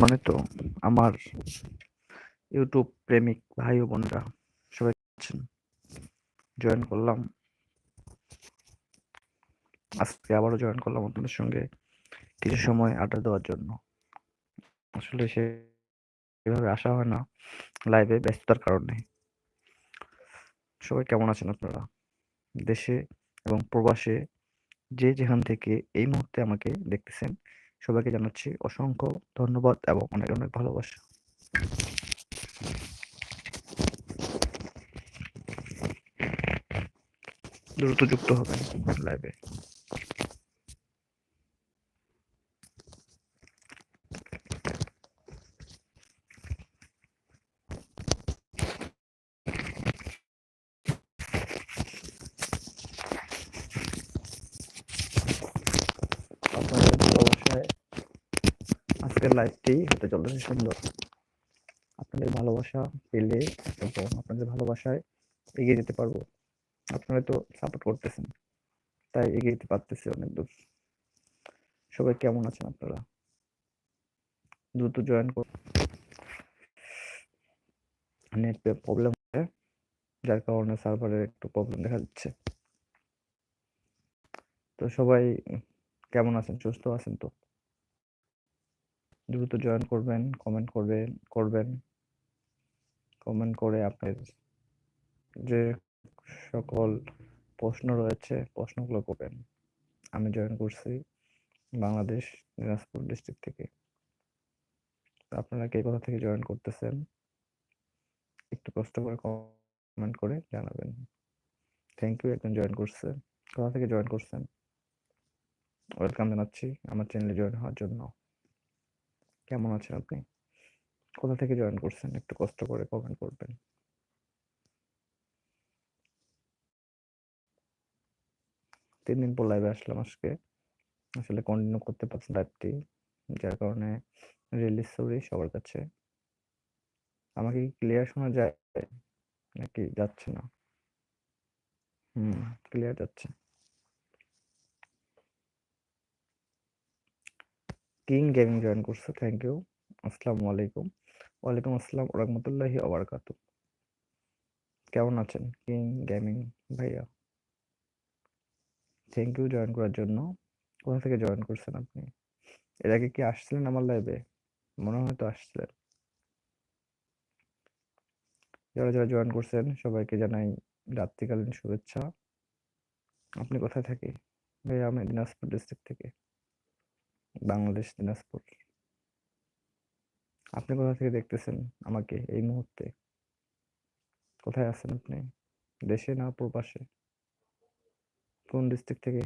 সম্মানিত আমার ইউটিউব প্রেমিক ভাই ও বোনরা সবাই আছেন জয়েন করলাম। আজকে আবারও জয়েন করলাম আপনাদের সঙ্গে কিছু সময় আড্ডা দেওয়ার জন্য। আসলে সে এভাবে আসা হয় না লাইভে ব্যস্ততার কারণে। সবাই কেমন আছেন আপনারা? দেশে এবং প্রবাসে যে যেখান থেকে এই মুহূর্তে আমাকে দেখতেছেন সবাইকে জানাচ্ছি অসংখ্য ধন্যবাদ এবং অনেক অনেক ভালোবাসা। দ্রুত যুক্ত হবেন লাইভে আপনাদের ভালোবাসায় আজকের লাইভটি হতে চলেছে সুন্দর। আপনাদের ভালোবাসা পেলে এবং আপনাদের ভালোবাসায় এগিয়ে যেতে পারব। আপনারা তো সাপোর্ট করতেছেন, তাই এগিয়ে যেতে পারতেছি অনেক দূর। সবাই কেমন আছেন আপনারা? দ্রুত জয়েন কর নেট প্রবলেম হয় যার কারণে সার্ভারের একটু প্রবলেম দেখা যাচ্ছে তো সবাই কেমন আছেন? সুস্থ আছেন তো? দ্রুত জয়েন করবেন কমেন্ট করবেন করবেন। কমেন্ট করে আপনার যে সকল প্রশ্ন রয়েছে, প্রশ্নগুলো করবেন। আমি জয়েন করছি বাংলাদেশ দিনাজপুর ডিস্ট্রিক্ট থেকে। আপনারা কে কোথা থেকে জয়েন করতেছেন? একটু কষ্ট করে কমেন্ট করে জানাবেন। থ্যাংক ইউ একজন জয়েন করছে। কোথা থেকে জয়েন করছেন? ওয়েলকাম জানাচ্ছি। আমার চ্যানেলে জয়েন হওয়ার জন্য। কেমন আছেন আপনি? কোথা থেকে জয়েন করছেন? একটু কষ্ট করে কমেন্ট করবেন। তিন দিন পর লাইভে আসলাম আজকে। আসলে কন্টিনিউ করতে পারছি লাইভটি যার কারণে রিলিজ সরি সবার কাছে। আমাকে ক্লিয়ার শোনা যায়? নাকি যাচ্ছে না? হুম ক্লিয়ার যাচ্ছে। কিং গেমিং জয়েন করছে থ্যাংক ইউ আসসালামু আলাইকুম। ওয়ালাইকুম আসসালাম রহমতুল্লাহি আবরকাত কেমন আছেন কিং গেমিং ভাইয়া? থ্যাংক ইউ জয়েন করার জন্য। কোথা থেকে জয়েন করছেন আপনি? এর আগে কি আসছিলেন আমার লাইভে মনে হয় তো আসছিলেন যারা যারা জয়েন করছেন, সবাইকে জানাই রাত্রিকালীন শুভেচ্ছা। আপনি কোথায় থাকি? ভাইয়া, আমি দিনাজপুর ডিস্ট্রিক্ট থেকে। বাংলাদেশ, দিনাজপুর। আপনি কোথা থেকে দেখতেছেন আমাকে এই মুহূর্তে? কোথায় আছেন আপনি? দেশে না প্রবাসে? কোন ডিস্ট্রিক্ট থেকে?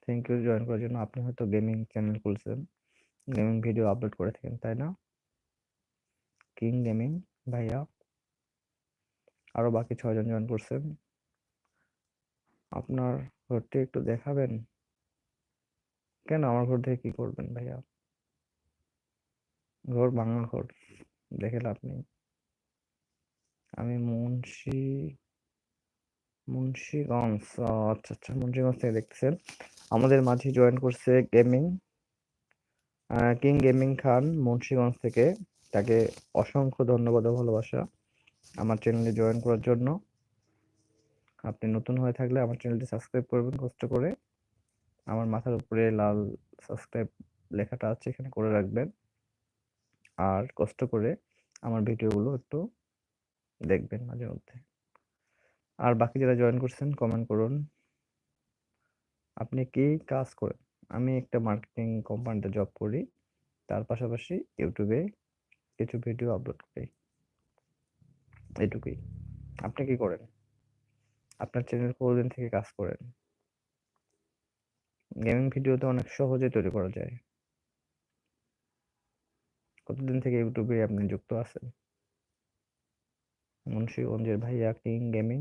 থ্যাংক ইউ জয়েন করার জন্য। আপনি হয়তো গেমিং চ্যানেল খুলছেন। গেমিং ভিডিও আপলোড করে থাকেন, তাই না? কিং গেমিং ভাইয়া। আরও বাকি ছয়জন জয়েন করছেন। আপনার ঘরটি একটু দেখাবেন? কেন আমার ঘর থেকে কি করবেন ভাইয়া? ঘর ভাঙা ঘর, দেখে লাভ নেই। আমি মুন্সি, মুন্সিগঞ্জ আচ্ছা আচ্ছা মুন্সিগঞ্জ থেকে দেখতেছেন। আমাদের মাঝে জয়েন করছে gaming king gaming Khan Munshiganj থেকে। তাকে অসংখ্য ধন্যবাদ ও ভালোবাসা আমার চ্যানেলে জয়েন করার জন্য। আপনি নতুন হয়ে থাকলে আমার চ্যানেলটি সাবস্ক্রাইব করবেন, কষ্ট করে। আমার মাথার উপরে লাল সাবস্ক্রাইব লেখাটা আছে, এখানে করে রাখবেন। আর কষ্ট করে আমার ভিডিওগুলো একটু দেখবেন মাঝে মধ্যে। আর বাকি যারা জয়েন করছেন কমেন্ট করুন। আপনি কি কাজ করেন? আমি একটা মার্কেটিং কোম্পানিতে জব করি। তার পাশাপাশি ইউটিউবে কিছু ভিডিও আপলোড করি। এটুকুই। আপনি কি করেন? আপনার চ্যানেল কতদিন থেকে কাজ করেন? গেমিং ভিডিও তো অনেক সহজে তৈরি করা যায়। কতদিন থেকে ইউটিউবে আপনি যুক্ত আছেন? মুন্সিগঞ্জের ভাইয়া king gaming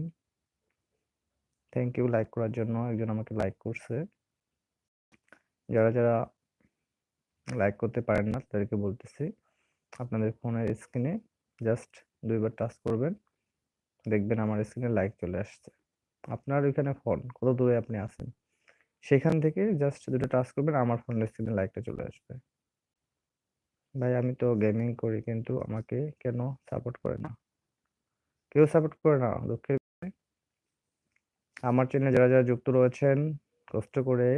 thank you like করার জন্য একজন আমাকে লাইক করছে। যারা যারা লাইক করতে পারেন না, তাদেরকে বলতেছি, আপনাদের ফোনের স্ক্রিনে জাস্ট দুইবার টাচ করবেন। দেখবেন আমার স্ক্রিনে লাইক চলে আসছে। আপনার ওইখানে ফোন কত দূরে আপনি আছেন? সেখান থেকে জাস্ট দুটো টাচ করবেন, আমার ফোনের স্ক্রিনে লাইকটা চলে আসবে। ভাই, আমি তো গেমিং করি, কিন্তু আমাকে কেন সাপোর্ট করে না? কেউ সাপোর্ট করে না, দুঃখের আমার চ্যানেলে যারা যারা যুক্ত রয়েছেন, কষ্ট করে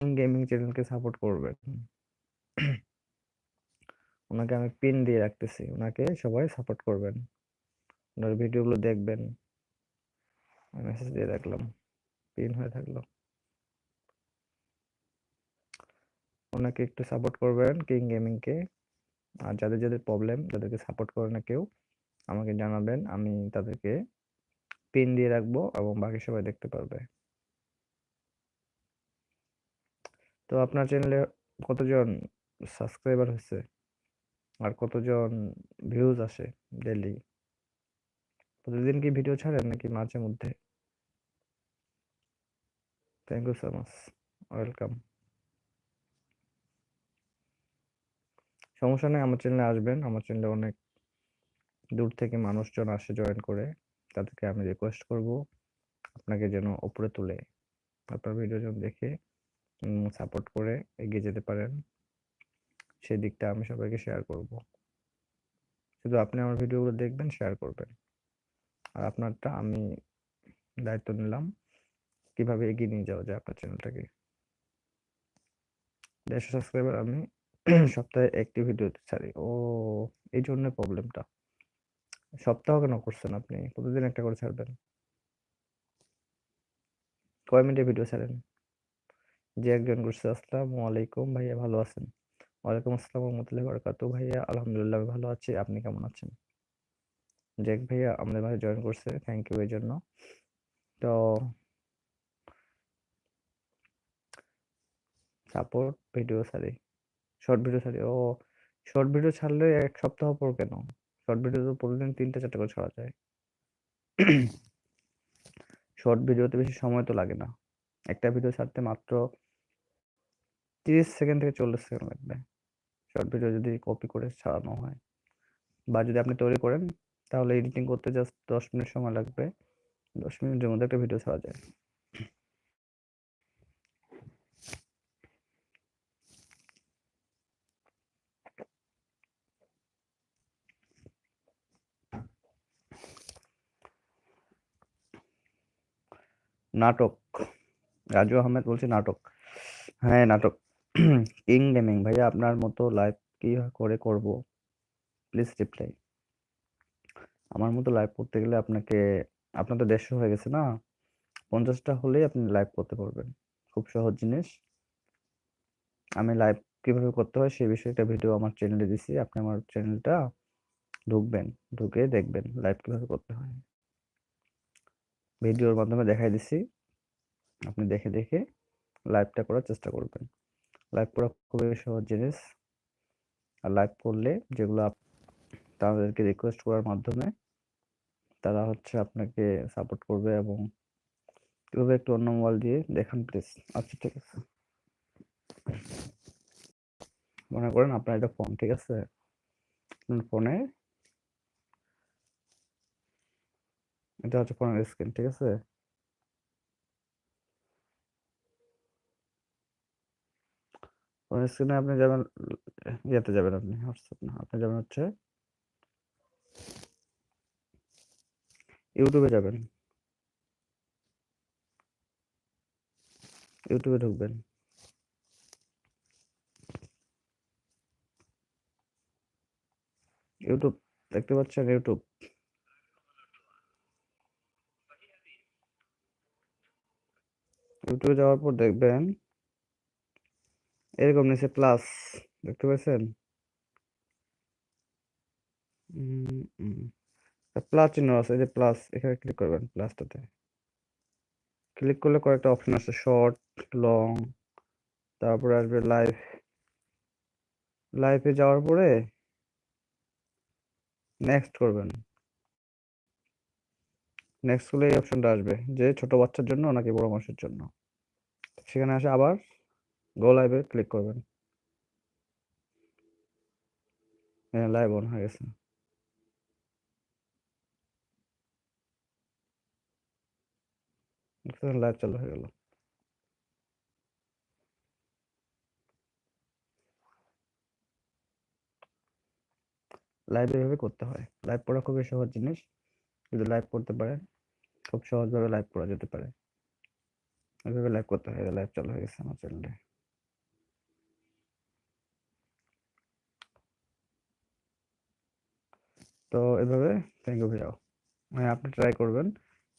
গেমিং চ্যানেলকে সাপোর্ট করবেন? ওনাকে আমি পিন দিয়ে রাখতেছি, ওনাকে সবাই সাপোর্ট করবেন। ওনার ভিডিওগুলো দেখবেন। মেসেজ দিয়ে রাখলাম পিন হয়ে থাকল। ওনাকে একটু সাপোর্ট করবেন কিং। গেমিংকে আর যাদের যাদের প্রবলেম যাদেরকে সাপোর্ট করে না কেউ, আমাকে জানাবেন, আমি তাদেরকে পিন দিয়ে রাখব এবং বাকি সবাই দেখতে পারবে। তো আপনার চ্যানেলে কতজন সাবস্ক্রাইবার হয়েছে? আর কতজন ভিউজ আসে ডেলি প্রতিদিন কি ভিডিও ছাড়েন নাকি মাঝে মধ্যে? Thank you so much welcome সমস্যা নেই, আমার চ্যানেলে আসবেন। আমার চ্যানেলে অনেক দূর থেকে মানুষজন আসে জয়েন করে। তাদেরকে আমি রিকোয়েস্ট করব আপনাকে যেন ওপরে তুলে আপনার ভিডিও যেন দেখে সাপোর্ট করে এগিয়ে যেতে পারেন। সেই দিকটা আমি সবাইকে শেয়ার করব। শুধু আপনি আমার ভিডিওগুলো দেখবেন শেয়ার করবেন। আর আপনারটা আমি দায়িত্ব নিলাম। কীভাবে এগিয়ে নিয়ে যাওয়া যায় আপনার চ্যানেলটাকে? দেড়শো সাবস্ক্রাইবার আমি সপ্তাহে একটি ভিডিও ছাড়ি। ও, এই জন্য প্রবলেমটা। সপ্তাহ কেন করছেন আপনি? প্রতিদিন একটা করে ছাড়বেন। কয় মিনিটে ভিডিও ছাড়েন? যে একজন করছে আসসালামু আলাইকুম ভাইয়া, ভালো আছেন? ওয়ালাইকুম আসসালাম রহমতুল্লাহি বারাকাতু ভাইয়া, আলহামদুলিল্লাহ ভালো আছি। আপনি কেমন আছেন? জ্যাক ভাইয়া, আমাদের মাঝে জয়েন করছে থ্যাংক ইউ এর জন্য। তো সাপোর্ট ভিডিও সারি শর্ট ভিডিও সারি ও শর্ট ভিডিও ছাড়লে এক সপ্তাহ পর কেন? শর্ট ভিডিও তো প্রতিদিন তিনটে চারটে করে ছাড়া যায়। শর্ট ভিডিওতে বেশি সময় তো লাগে না। একটা ভিডিও ছাড়তে মাত্র তিরিশ সেকেন্ড থেকে চল্লিশ সেকেন্ড লাগবে। শর্ট ভিডিও যদি কপি করে ছাড়ানো হয়। বা যদি আপনি তৈরি করেন তাহলে এডিটিং করতে জাস্ট দশ মিনিট সময় লাগবে। দশ মিনিটের মধ্যে একটা ভিডিও ছাড়া যায়। নাটক। রাজু আহমেদ বলছি নাটক। হ্যাঁ নাটক। কিং গেমিং ভাইয়া, আপনার মতো লাইভ কি করে করব? প্লিজ রিপ্লাই আমার মতো লাইভ করতে গেলে আপনাকে, আপনার তো দেড়শো হয়ে গেছে না? পঞ্চাশটা হলেই আপনি লাইভ করতে পারবেন। খুব সহজ জিনিস। আমি লাইভ কীভাবে করতে হয় সেই বিষয়ে একটা ভিডিও আমার চ্যানেলে দিছি। আপনি আমার চ্যানেলটা ঢুকবেন, ঢুকে দেখবেন লাইভ কীভাবে করতে হয়। ভিডিওর মাধ্যমে দেখাই দিছি। আপনি দেখে দেখে লাইভটা করার চেষ্টা করবেন। লাইভ করা খুবই সহজ জিনিস। আর লাইভ করলে যেগুলো তাদেরকে রিকোয়েস্ট করার মাধ্যমে তারা হচ্ছে আপনাকে সাপোর্ট করবে এবং কীভাবে একটু অন্য মোবাইল দিয়ে দেখান প্লিজ আচ্ছা ঠিক আছে। মনে করেন আপনার এটা ফোন ঠিক আছে? আপনার ফোনে এটা হচ্ছে ফোনের স্ক্রিন ঠিক আছে? ফোনের স্ক্রিনে আপনি যাবেন ইয়েতে যাবেন আপনি হোয়াটসঅ্যাপ না, আপনি যাবেন হচ্ছে ইউটিউবে যাবেন। ইউটিউবে ঢুকবেন। ইউটিউব, দেখতে পাচ্ছেন ইউটিউব? ইউটিউবে যাওয়ার পর দেখবেন, এরকম নিচে প্লাস দেখতে পাচ্ছেন প্লাস চিহ্ন আছে, এই যে প্লাস এখানে ক্লিক করবেন প্লাসটাতে ক্লিক করলে কয়েকটা অপশন আছে শর্ট লং তারপরে আসবে লাইভ লাইভে যাওয়ার পরে নেক্সট করবেন। নেক্সট করলে এই অপশনটা আসবে, যে ছোট বাচ্চার জন্য নাকি বড় মানুষের জন্য। সেখানে আসে আবার গো লাইভে ক্লিক করবেন। হ্যাঁ লাইভ অন হয়ে গেছে। লাইভ চালু হয়ে গেল। লাইভ এভাবে করতে হয়। লাইভ পড়া খুবই সহজ জিনিস। যদি লাইভ করতে পারে, খুব সহজভাবে লাইভ করা যেতে পারে। এভাবে লাইভ করতে হয় লাইভ চালু হয়ে গেছে আমার চ্যানেলে তো এভাবে থ্যাংক ইউ ভাইয়া। আপনি ট্রাই করবেন।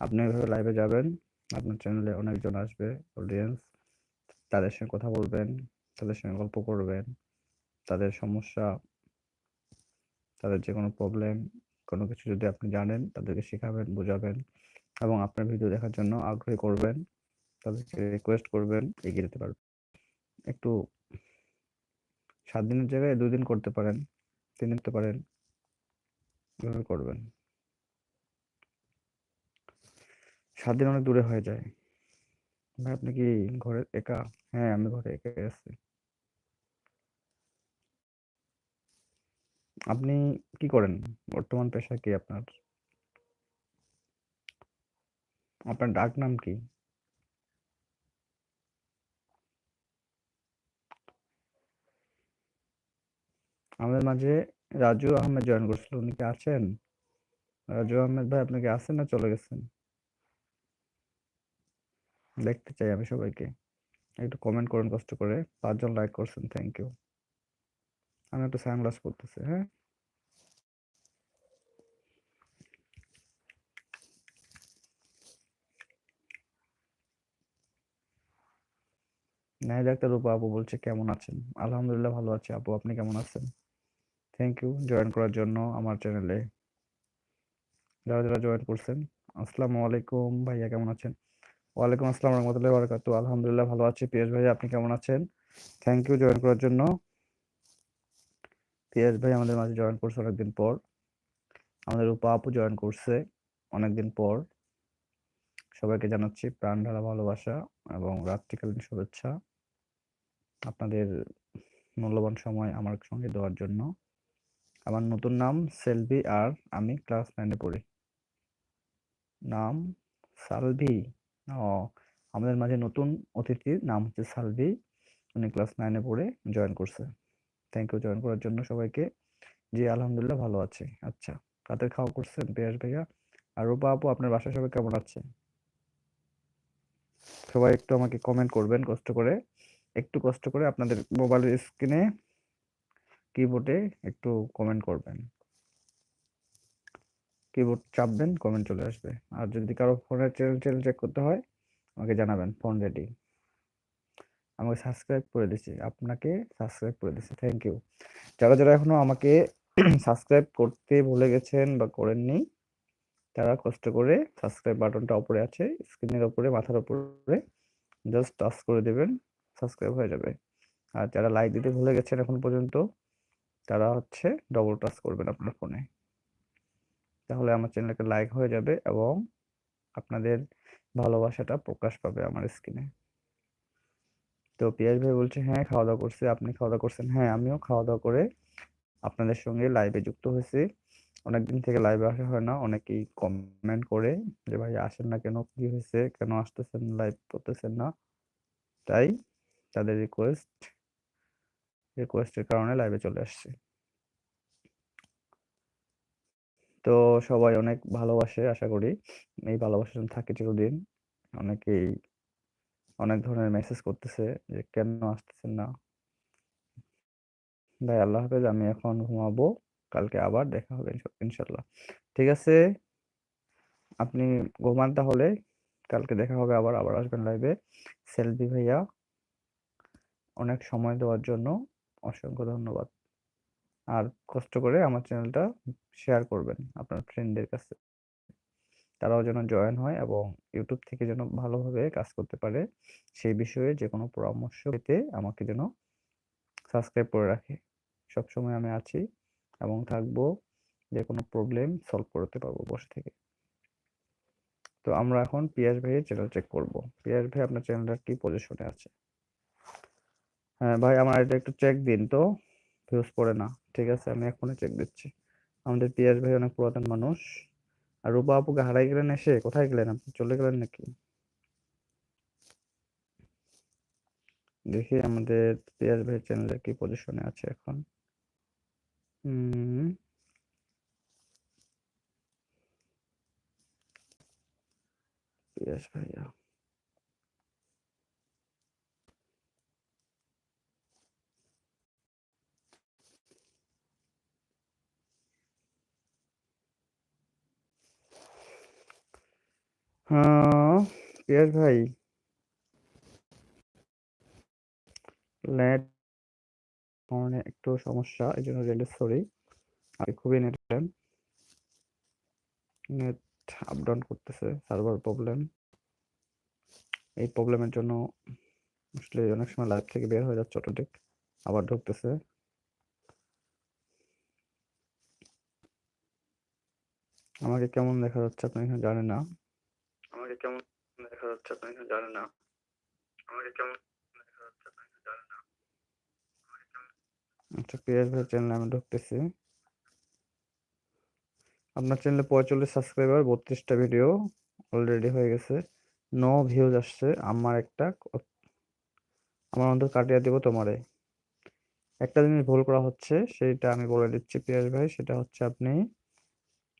আপনি এভাবে লাইভে যাবেন। আপনার চ্যানেলে অনেকজন আসবে অডিয়েন্স তাদের সঙ্গে কথা বলবেন, তাদের সঙ্গে গল্প করবেন, তাদের সমস্যা, তাদের যে কোনো প্রবলেম কোনো কিছু যদি আপনি জানেন, তাদেরকে শেখাবেন, বোঝাবেন এবং আপনার ভিডিও দেখার জন্য আগ্রহী করবেন, তাদেরকে রিকোয়েস্ট করবেন, এগিয়ে যেতে পারবেন। একটু সাত দিনের জায়গায় দুই দিন করতে পারেন, তিন দিন করতে পারেন, এভাবে করবেন। সাত দিন অনেক দূরে হয়ে যায়। ভাই, আপনি কি ঘরে একা? হ্যাঁ আমি ঘরে একা আছি। আপনি কি করেন? বর্তমান পেশা কি আপনার? আপনার ডাক নাম কি? আমাদের মাঝে রাজু আহমেদ জয়েন করছিল। উনি কি আছেন? রাজু আহমেদ ভাই, আপনি কি আছেন না চলে গেছেন? দেখতে চাই আমি সবাইকে। একটু কমেন্ট করুন কষ্ট করে। পাঁচজন লাইক করছেন থ্যাংক ইউ আমি একটু সানগ্লাস পরতেছি হ্যাঁ? ন্যায় ডাক্তার রূপা আপু বলছে, কেমন আছেন? আলহামদুলিল্লাহ ভালো আছি আপু, আপনি কেমন আছেন? থ্যাংক ইউ জয়েন করার জন্য আমার চ্যানেলে যারা যারা জয়েন করছেন, আসসালামু আলাইকুম। ভাইয়া কেমন আছেন? ওয়ালাইকুম আসসালাম রহমতুল্লাহ বারাকাতু আলহামদুলিল্লাহ ভালো আছি। পিয়াস ভাই আপনি কেমন আছেন? থ্যাংক ইউ জয়েন করার জন্য। পিয়াস ভাই আমাদের মাঝে জয়েন করছে অনেকদিন পর। আমাদের উপা আপু জয়েন করছে অনেকদিন পর। সবাইকে জানাচ্ছি প্রাণ ঢালা ভালোবাসা এবং রাত্রিকালীন শুভেচ্ছা। আপনাদের মূল্যবান সময় আমার সঙ্গে দেওয়ার জন্য। আমার নতুন নাম সেলভি আর আমি ক্লাস নাইনে পড়ি। নাম সালভি। ও, আমাদের মাঝে নতুন অতিথির নাম হচ্ছে সালভি। উনি ক্লাস নাইনে পড়ে জয়েন করছে। থ্যাংক ইউ জয়েন করার জন্য সবাইকে। জি, আলহামদুলিল্লাহ ভালো আছে। আচ্ছা কাদের খাওয়া করছেন পেয়াস ভাইয়া? আর রূপা আপু, আপনার বাসায় সবাই কেমন আছে? সবাই একটু আমাকে কমেন্ট করবেন কষ্ট করে। একটু কষ্ট করে আপনাদের মোবাইলের স্ক্রিনে কিবোর্ডে একটু কমেন্ট করবেন। কিবোর্ড চাপবেন কমেন্ট চলে আসবে। আর যদি কারও ফোনের চ্যানেল চ্যানেল চেক করতে হয়, আমাকে জানাবেন ফোন রেডি আমাকে সাবস্ক্রাইব করে দিছি আপনাকে সাবস্ক্রাইব করে দিছি থ্যাংক ইউ যারা যারা এখনও আমাকে সাবস্ক্রাইব করতে ভুলে গেছেন বা করেননি, তারা কষ্ট করে সাবস্ক্রাইব বাটনটা উপরে আছে স্ক্রিনের উপরে মাথার উপরে জাস্ট টাচ করে দেবেন সাবস্ক্রাইব হয়ে যাবে। আর যারা লাইক দিতে ভুলে গেছেন এখন পর্যন্ত, তারা হচ্ছে ডবল টাচ করবেন আপনার ফোনে তাহলে আমার চ্যানেলটা লাইক হয়ে যাবে এবং আপনাদের ভালোবাসাটা প্রকাশ পাবে আমার স্ক্রিনে তো পিয়াস ভাই বলছে হ্যাঁ খাওয়া দাওয়া করছে, আপনি খাওয়া দাওয়া করছেন? হ্যাঁ আমিও খাওয়া দাওয়া করে আপনাদের সঙ্গে লাইভে যুক্ত হয়েছি। অনেকদিন থেকে লাইভে আসা হয় না, অনেকেই কমেন্ট করে যে, ভাই, আসেন না কেন? কি হয়েছে? কেন আসতেছেন লাইভ করতেছেন না? তাই তাদের রিকোয়েস্ট রিকোয়েস্টের কারণে লাইভে চলে আসছি। তো সবাই অনেক ভালোবাসে আশা করি। এই ভালোবাসা থাকে চিরদিন। অনেকেই অনেক ধরনের মেসেজ করতেছে যে, কেন আসতেছেন না? ভাই, আল্লাহ হাফেজ, আমি এখন ঘুমাবো, কালকে আবার দেখা হবে ইনশাল্লাহ। ঠিক আছে? আপনি ঘুমান তাহলে, কালকে দেখা হবে আবার আবার আসবেন লাইভে সেলফি ভাইয়া, অনেক সময় দেওয়ার জন্য অসংখ্য ধন্যবাদ। আর কষ্ট করে আমার চ্যানেলটা শেয়ার করবেন আপনার ফ্রেন্ডদের কাছে। তারাও যেন জয়েন হয় এবং ইউটিউব থেকে যেন ভালোভাবে কাজ করতে পারে, সেই বিষয়ে যে কোনো পরামর্শ পেতে আমাকে যেন সাবস্ক্রাইব করে রাখে। সবসময় আমি আছি এবং থাকব, যে কোনো প্রবলেম সলভ করতে পারব বসে থেকে। তো আমরা এখন পিয়াস ভাইয়ের চ্যানেল চেক করব। পিয়াস ভাই, আপনার চ্যানেলটা কি পজিশনে আছে? হ্যাঁ ভাই, আমার এটা একটু চেক দিন তো। ফিউজ পড়ে না। ঠিক আছে, আমি এখনই চেক দিচ্ছি। আমাদের পিয়াস ভাই অনেক পুরাতন মানুষ। আর রূপা আপুকে হারাই গেলেন এসে? কোথায় গেলেন আপনি? চলে গেলেন নাকি? দেখি আমাদের পিয়াস ভাই চ্যানেলে কি পজিশনে আছে এখন। হুম পিয়াস ভাইয়া। হ্যাঁ ভাই। নেট ফোনে একটু সমস্যা, এই জন্য রেলে সরি আমি খুবই নেট নেট আপ ডাউন করতেছে সার্ভার প্রবলেম এই প্রবলেমের জন্য আসলে অনেক সময় লাইভ থেকে বের হয়ে যাচ্ছে অটোমেটিক আবার ঢুকতেছে। আমাকে কেমন দেখা যাচ্ছে আপনি এখানে জানেন না। আমাকে কেমন দেখা যাচ্ছে আপনি জানেন না। আমাকে কেমন দেখা যাচ্ছে আপনি জানেন না। আচ্ছা পিয়াস ভাই চ্যানেলে আমি ঢুকতেছি। আপনার চ্যানেলে পঁয়তাল্লিশ সাবস্ক্রাইবার বত্রিশটা ভিডিও অলরেডি হয়ে গেছে। নো ভিউজ আসছে। আমার একটা আমার অন্তর কাটিয়ে দেবো তোমারে। একটা জিনিস ভুল করা হচ্ছে সেইটা আমি বলে দিচ্ছি পিয়াস ভাই। সেটা হচ্ছে আপনি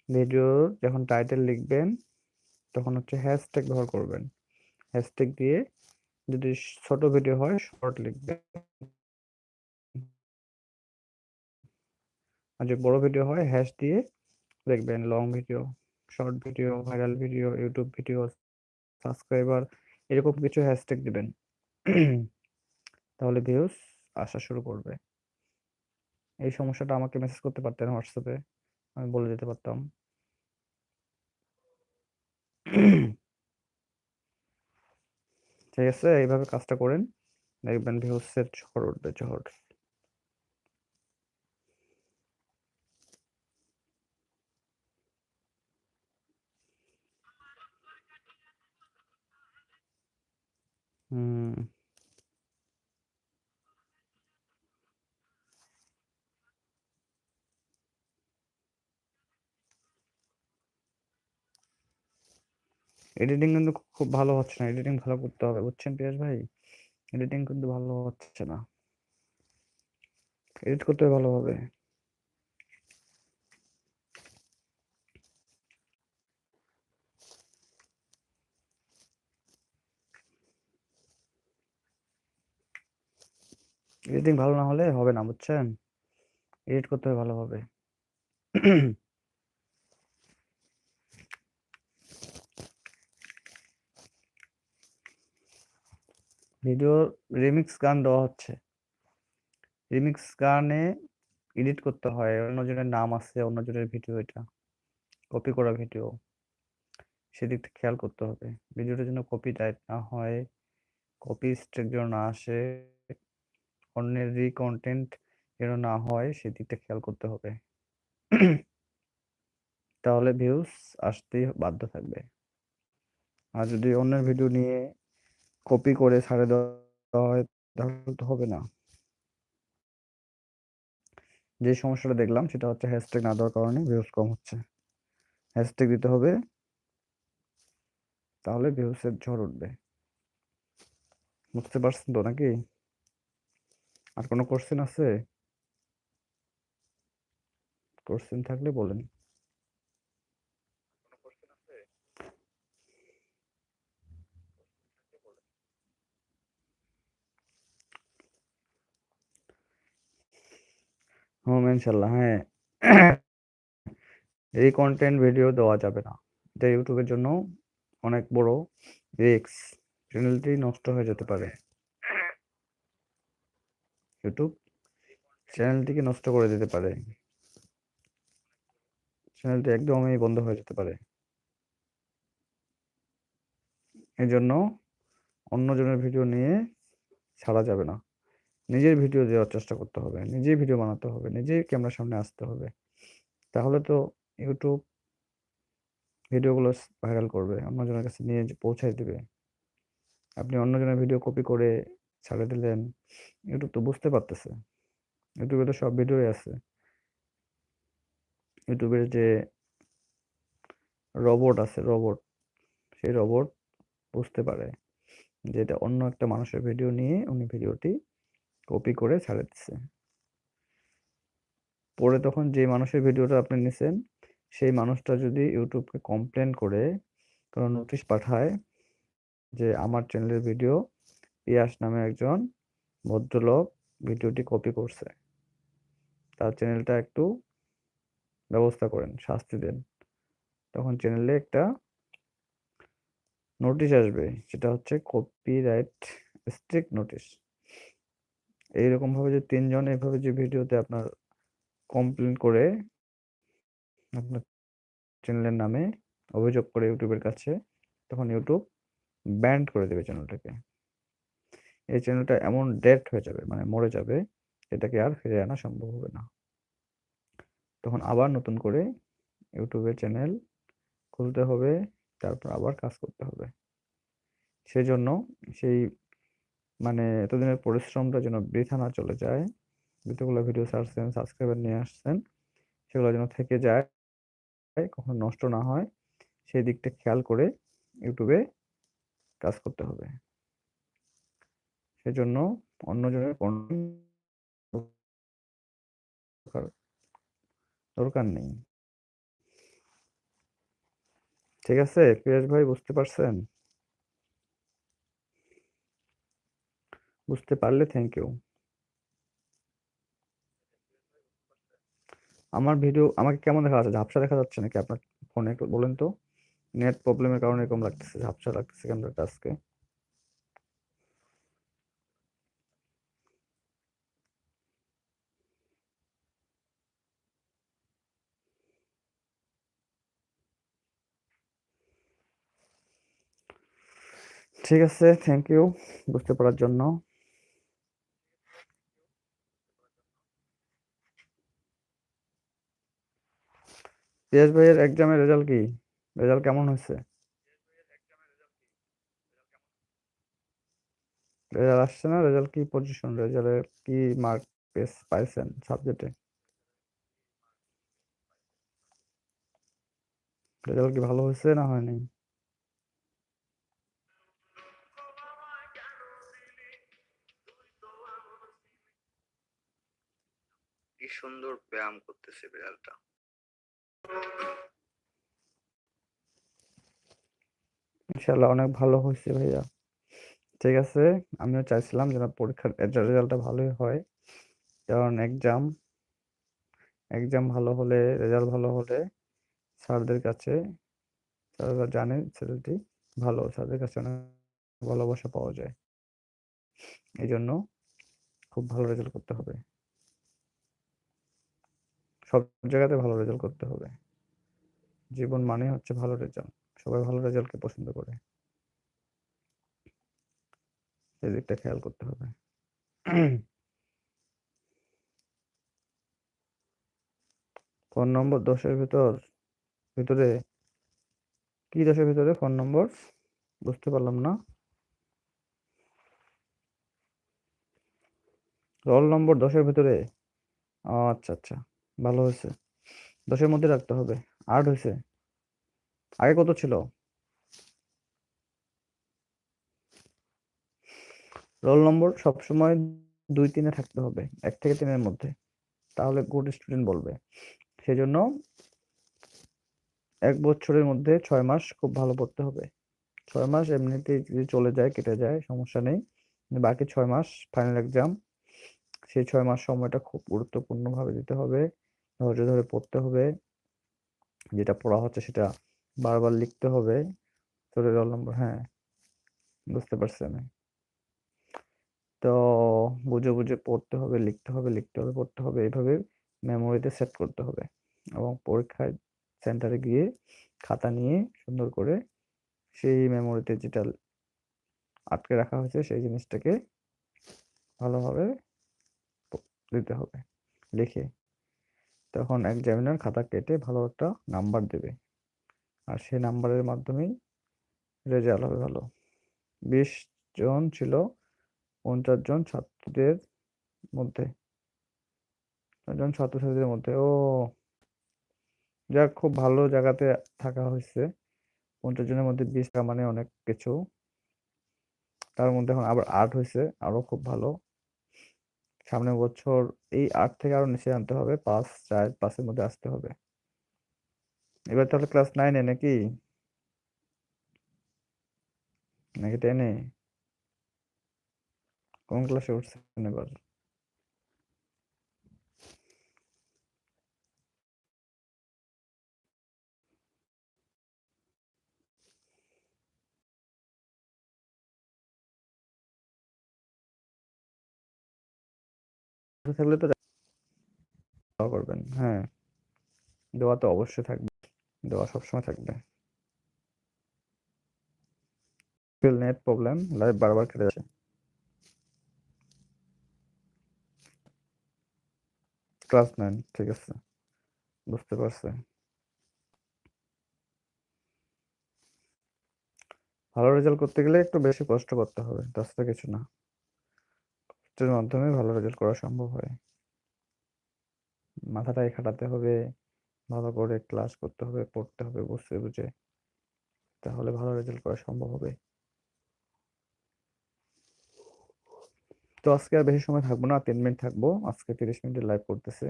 ভিডিওর যখন টাইটেল লিখবেন তখন হচ্ছে হ্যাশট্যাগ ব্যবহার করবেন। হ্যাশট্যাগ দিয়ে যদি ছোট ভিডিও হয় শর্ট লিখবেন। আর যদি বড় ভিডিও হয় হ্যাশ দিয়ে লিখবেন long video short video viral video YouTube video subscriber এরকম কিছু হ্যাশট্যাগ দিবেন। তাহলে ভিউজ আসা শুরু করবে। এই সমস্যাটা আমাকে মেসেজ করতে পারতেন হোয়াটসঅ্যাপে, আমি বলে দিতে পারতাম। ঠিক আছে এইভাবে কাজটা করেন। দেখবেন ভিউসের ঝড় উঠবে ঝড়। হুম। এডিটিং কিন্তু খুব ভালো হচ্ছে না। এডিটিং ভালো করতে হবে, বুঝছেন পিয়াস ভাই? এডিটিং কিন্তু ভালো হচ্ছে না। এডিট করতে হবে। এডিটিং ভালো না হলে হবে না, বুঝছেন? এডিট করতে হবে। ভালোভাবে ভিডিও রিমিক্স গান দেওয়া হচ্ছে। রিমিক্স গানে এডিট করতে হয় অন্যজনের নাম আছে অন্যজনের ভিডিও এটা কপি করা ভিডিও। সেদিক থেকে খেয়াল করতে হবে, ভিডিওটা যেন কপি টাইপ না হয় কপি স্ট্রেক যেন না আসে, অন্যের রি কন্টেন্ট যেন না হয় সেদিকটা খেয়াল করতে হবে। তাহলে ভিউজ আসতেই বাধ্য থাকবে। আর যদি অন্যের ভিডিও নিয়ে কপি করে ছাড়ে দেওয়া হয়, তাহলে তো হবে না। যে সমস্যাটা দেখলাম, সেটা হচ্ছে হ্যাশট্যাগ না দেওয়ার কারণে ভিউজ কম হচ্ছে। হ্যাশট্যাগ দিতে হবে, তাহলে ভিউসের ঝড় উঠবে। বুঝতে পারছেন তো নাকি? আর কোনো কোশ্চেন আছে? কোশ্চেন থাকলে বলেন। হুম ইনশাল্লাহ হ্যাঁ। এই কন্টেন্ট ভিডিও দেওয়া যাবে না। এটা ইউটিউবের জন্য অনেক বড় রিক্স চ্যানেলটি নষ্ট হয়ে যেতে পারে। ইউটিউব চ্যানেলটিকে নষ্ট করে দিতে পারে। চ্যানেলটি একদমই বন্ধ হয়ে যেতে পারে। এই জন্য অন্যজনের ভিডিও নিয়ে ছাড়া যাবে না। নিজের ভিডিও দেওয়ার চেষ্টা করতে হবে, নিজেই ভিডিও বানাতে হবে, নিজেই ক্যামেরার সামনে আসতে হবে। তাহলে তো ইউটিউব ভিডিওগুলো ভাইরাল করবে, অন্যজনের কাছে নিয়ে পৌঁছায় দেবে। আপনি অন্যজনের ভিডিও কপি করে ছাড়ে দিলেন ইউটিউব তো বুঝতে পারতেছে। ইউটিউবে তো সব ভিডিওই আছে। ইউটিউবের যে রোবট আছে রোবট সেই রোবট বুঝতে পারে যে এটা অন্য একটা মানুষের ভিডিও নিয়ে উনি ভিডিওটি কপি করে ছাড়ে দিচ্ছে পরে তখন যে মানুষের ভিডিওটা আপনি নিছেন, সেই মানুষটা যদি ইউটিউবকে কমপ্লেন করে, কোনো নোটিশ পাঠায় যে আমার চ্যানেলের ভিডিও পিয়াস নামে একজন ভদ্রলোক ভিডিওটি কপি করছে, তার চ্যানেলটা একটু ব্যবস্থা করেন, শাস্তি দেন। তখন চ্যানেলে একটা নোটিশ আসবে, সেটা হচ্ছে কপিরাইট স্ট্রিক্ট নোটিশ এইরকম ভাবে যে তিনজন এইভাবে যে ভিডিওতে আপনার কমপ্লেন করে আপনার চ্যানেলের নামে অভিযোগ করে ইউটিউবের কাছে, তখন ইউটিউব ব্যান্ড করে দেবে চ্যানেলটাকে এই চ্যানেলটা এমন ডেড হয়ে যাবে মানে মরে যাবে, এটাকে আর ফিরে আনা সম্ভব হবে না। তখন আবার নতুন করে ইউটিউবে চ্যানেল খুলতে হবে, তারপর আবার কাজ করতে হবে। সেজন্য সেই মানে এতদিনের পরিশ্রমটা যেন বৃথা না চলে যায়। যতগুলো ভিডিও ছাড়ছেন সাবস্ক্রাইবার নিয়ে আসছেন, সেগুলো যেন থেকে যায়, কখনো নষ্ট না হয়, সেই দিকটা খেয়াল করে ইউটিউবে কাজ করতে হবে। সেজন্য অন্যজনের দরকার নেই। ঠিক আছে? পিয়াস ভাই, বুঝতে পারছেন? বুঝতে পারলে থ্যাংক ইউ আমার ভিডিও আমাকে কেমন দেখা যাচ্ছে? ঝাপসা দেখা যাচ্ছে নাকি আপনার ফোনে একটু বলেন তো? নেট প্রবলেমের কারণে এরকম লাগতেছে, ঝাপসা লাগতেছে ক্যামেরাটা আজকে ঠিক আছে থ্যাংক ইউ বুঝতে পারার জন্য। পিয়াস ভাইয়ের এক্সামের রেজাল্ট কি? রেজাল্ট কেমন হয়েছে? রেজাল্ট আসছে না? রেজাল্ট কি পজিশন রেজাল্টে কি মার্ক পেস, পাইছেন সাবজেক্টে রেজাল্ট কি ভালো হয়েছে না হয়নি? কি সুন্দর ব্যায়াম করতেছে বিড়ালটা। ইনশাল্লাহ অনেক ভালো হয়েছে ভাইয়া। ঠিক আছে, আমিও চাইছিলাম যেন পরীক্ষার রেজাল্টটা ভালোই হয়, কারণ এক্সাম এক্সাম ভালো হলে, রেজাল্ট ভালো হলে স্যারদের কাছে, স্যাররা জানে ছেলেটি ভালো, স্যারদের কাছে অনেক ভালোবাসা পাওয়া যায়। এই জন্য খুব ভালো রেজাল্ট করতে হবে। সব জায়গাতে ভালো রেজাল্ট করতে হবে। জীবন মানে হচ্ছে ভালো রেজাল্ট সবাই ভালো রেজাল্টকে পছন্দ করে। এই দিকটা খেয়াল করতে হবে। ফোন নম্বর দশের ভিতর, ভিতরে, কি দশের ভিতরে ফোন নম্বর? বুঝতে পারলাম না। রোল নম্বর দশের ভিতরে। আচ্ছা আচ্ছা ভালো হয়েছে। দশের মধ্যে রাখতে হবে। আট হয়েছে। আগে কত ছিল? রোল নম্বর সবসময় দুই তিনে থাকতে হবে, এক থেকে তিনের মধ্যে। তাহলে গুড স্টুডেন্ট বলবে। সেজন্য এক বছরের মধ্যে ছয় মাস খুব ভালো পড়তে হবে। ছয় মাস এমনিতেই যদি চলে যায়, কেটে যায়, সমস্যা নেই। বাকি ছয় মাস ফাইনাল এক্সাম সেই ছয় মাস সময়টা খুব গুরুত্বপূর্ণভাবে দিতে হবে। ধৈর্য ধরে পড়তে হবে। যেটা পড়া হচ্ছে সেটা বারবার লিখতে হবে। তোর রোল নম্বর হ্যাঁ বুঝতে পারছি আমি। তো বুঝে বুঝে পড়তে হবে, লিখতে হবে লিখতে হবে, পড়তে হবে, এইভাবে মেমোরিতে সেট করতে হবে। এবং পরীক্ষায় সেন্টারে গিয়ে খাতা নিয়ে সুন্দর করে সেই মেমোরিতে যেটা আটকে রাখা হয়েছে সেই জিনিসটাকে ভালোভাবে দিতে হবে, লিখে। তখন এক্সামিনার খাতা কেটে ভালো একটা নাম্বার দেবে। আর সেই নাম্বারের মাধ্যমেই রেজাল্ট হবে ভালো। বিশ জন ছিল, পঞ্চাশ জন ছাত্রদের মধ্যে। জন ছাত্রছাত্রীদের মধ্যে। ও, যাক, খুব ভালো জায়গাতে থাকা হয়েছে। পঞ্চাশ জনের মধ্যে বিশটা মানে অনেক কিছু। তার মধ্যে এখন আবার আর্ট হয়েছে, আরও খুব ভালো। সামনের বছর এই আট থেকে আরও নিচে আনতে হবে, পাঁচ, চার, পাঁচের মধ্যে আসতে হবে। এবার তাহলে ক্লাস নাইনে নাকি? নাকি টেনে কোন ক্লাসে উঠছেন এবার? থাকলে তো দোয়া করবেন হ্যাঁ। দোয়া তো অবশ্যই থাকবে, দোয়া সবসময় থাকবে। নেট প্রবলেম লাইভ বারবার যাচ্ছে। ক্লাস নাইন ঠিক আছে। বুঝতে পারছি। ভালো রেজাল্ট করতে গেলে একটু বেশি কষ্ট করতে হবে তাছাড়া কিছু না। কষ্টের মাধ্যমে ভালো রেজাল্ট করা সম্ভব হয়। মাথাটাই খাটাতে হবে, ভালো করে ক্লাস করতে হবে, পড়তে হবে, বুঝতে বুঝে তাহলে ভালো রেজাল্ট করা সম্ভব হবে। তো আজকে আর বেশি সময় থাকব না, তিন মিনিট থাকব, আজকে তিরিশ মিনিটের লাইভ করতেছে।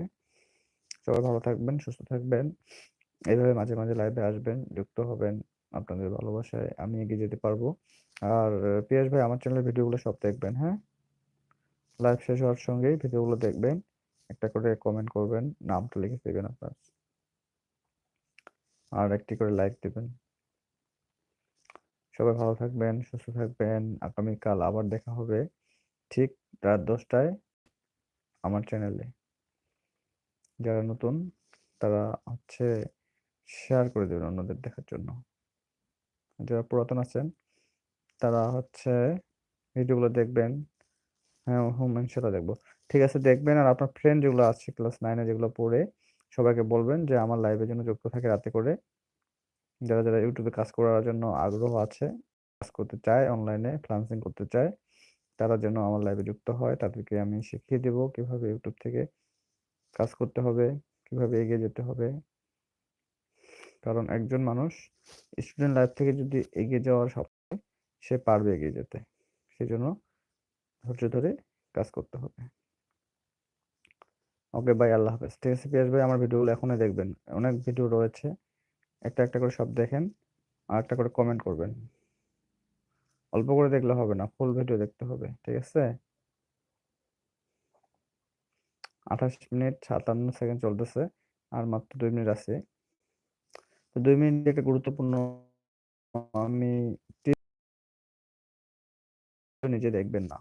সবাই ভালো থাকবেন, সুস্থ থাকবেন। এইভাবে মাঝে মাঝে লাইভে আসবেন, যুক্ত হবেন আপনাদের ভালোবাসায়, আমি এগিয়ে যেতে পারব। আর পিয়াস ভাই, আমার চ্যানেলের ভিডিওগুলো সব দেখবেন হ্যাঁ? লাইভ শেষ হওয়ার সঙ্গেই ভিডিওগুলো দেখবেন। একটা করে কমেন্ট করবেন, নামটা লিখে দেবেন আপনার। আর একটি করে লাইক দেবেন। সবাই ভালো থাকবেন, সুস্থ থাকবেন। আগামীকাল আবার দেখা হবে ঠিক রাত দশটায় আমার চ্যানেলে যারা নতুন, তারা হচ্ছে শেয়ার করে দেবেন অন্যদের দেখার জন্য। যারা পুরাতন আছেন, তারা হচ্ছে ভিডিওগুলো দেখবেন হ্যাঁ হুম ইনশাল্লাহ দেখব। ঠিক আছে, দেখবেন আর আপনার ফ্রেন্ড যেগুলো আছে ক্লাস নাইনে যেগুলো পড়ে, সবাইকে বলবেন যে আমার লাইভের জন্য যুক্ত থাকে রাতে করে। যারা যারা ইউটিউবে কাজ করার জন্য আগ্রহ আছে কাজ করতে চায় অনলাইনে ফ্রিল্যান্সিং করতে চায়, তারা যেন আমার লাইভে যুক্ত হয়, তাদেরকে আমি শিখিয়ে দেব কীভাবে ইউটিউব থেকে কাজ করতে হবে, কীভাবে এগিয়ে যেতে হবে। কারণ একজন মানুষ স্টুডেন্ট লাইফ থেকে যদি এগিয়ে যাওয়ার স্বপ্ন, সে পারবে এগিয়ে যেতে। সেজন্য ধৈর্য ধরে কাজ করতে হবে। ওকে ভাই আল্লাহ হাফেজ। ঠিক আছে পিয়াস ভাই, আমার ভিডিওগুলো এখনই দেখবেন। অনেক ভিডিও রয়েছে। একটা একটা করে সব দেখেন, আর একটা করে কমেন্ট করবেন। অল্প করে দেখলে হবে না ফুল ভিডিও দেখতে হবে, ঠিক আছে? আঠাশ মিনিট সাতান্ন সেকেন্ড চলতেছে, আর মাত্র দুই মিনিট আছে। তো দুই মিনিট একটা গুরুত্বপূর্ণ, আমি নিজে দেখবেন না।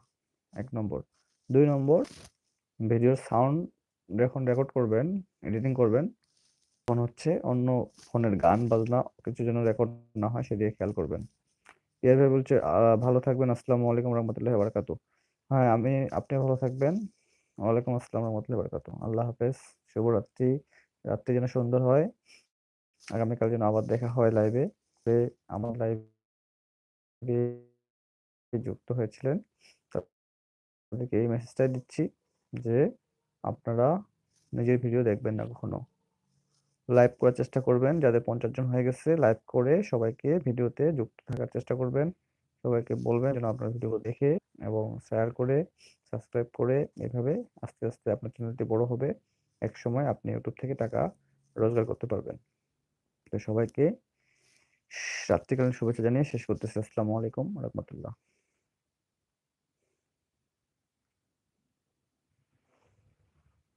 এক নম্বর। দুই নম্বর ভিডিওর সাউন্ড যখন রেকর্ড করবেন এডিটিং করবেন, তখন হচ্ছে অন্য ফোনের গান, বাজনা কিছু যেন রেকর্ড না হয় সেদিকে খেয়াল করবেন। ইয়ার ভাই বলছে ভালো থাকবেন, আসসালামু আলাইকুম রহমতুল্লাহ বারকাতু। হ্যাঁ আমি, আপনি ভালো থাকবেন, ওয়ালাইকুম আসসালাম রহমতুল্লাহ বারকাতু। আল্লাহ হাফেজ, শুভরাত্রি, রাত্রি যেন সুন্দর হয়। আগামীকাল যেন আবার দেখা হয় লাইভে আমার লাইভে যুক্ত হয়েছিলেন। তাদেরকে এই মেসেজটাই দিচ্ছি যে আপনারা নিজের ভিডিও দেখবেন না কখনো। লাইভ করার চেষ্টা করবেন, যাদের পঞ্চাশ জন হয়ে গেছে লাইভ করে সবাইকে ভিডিওতে যুক্ত থাকার চেষ্টা করবেন। সবাইকে বলবেন যেন আপনার ভিডিও দেখে এবং শেয়ার করে সাবস্ক্রাইব করে, এভাবে আস্তে আস্তে আপনার চ্যানেলটি বড় হবে। এক সময় আপনি ইউটিউব থেকে টাকা রোজগার করতে পারবেন। তো সবাইকে রাত্রিকালীন শুভেচ্ছা জানিয়ে শেষ করতেছি। আসসালামু আলাইকুম রহমতুল্লাহ।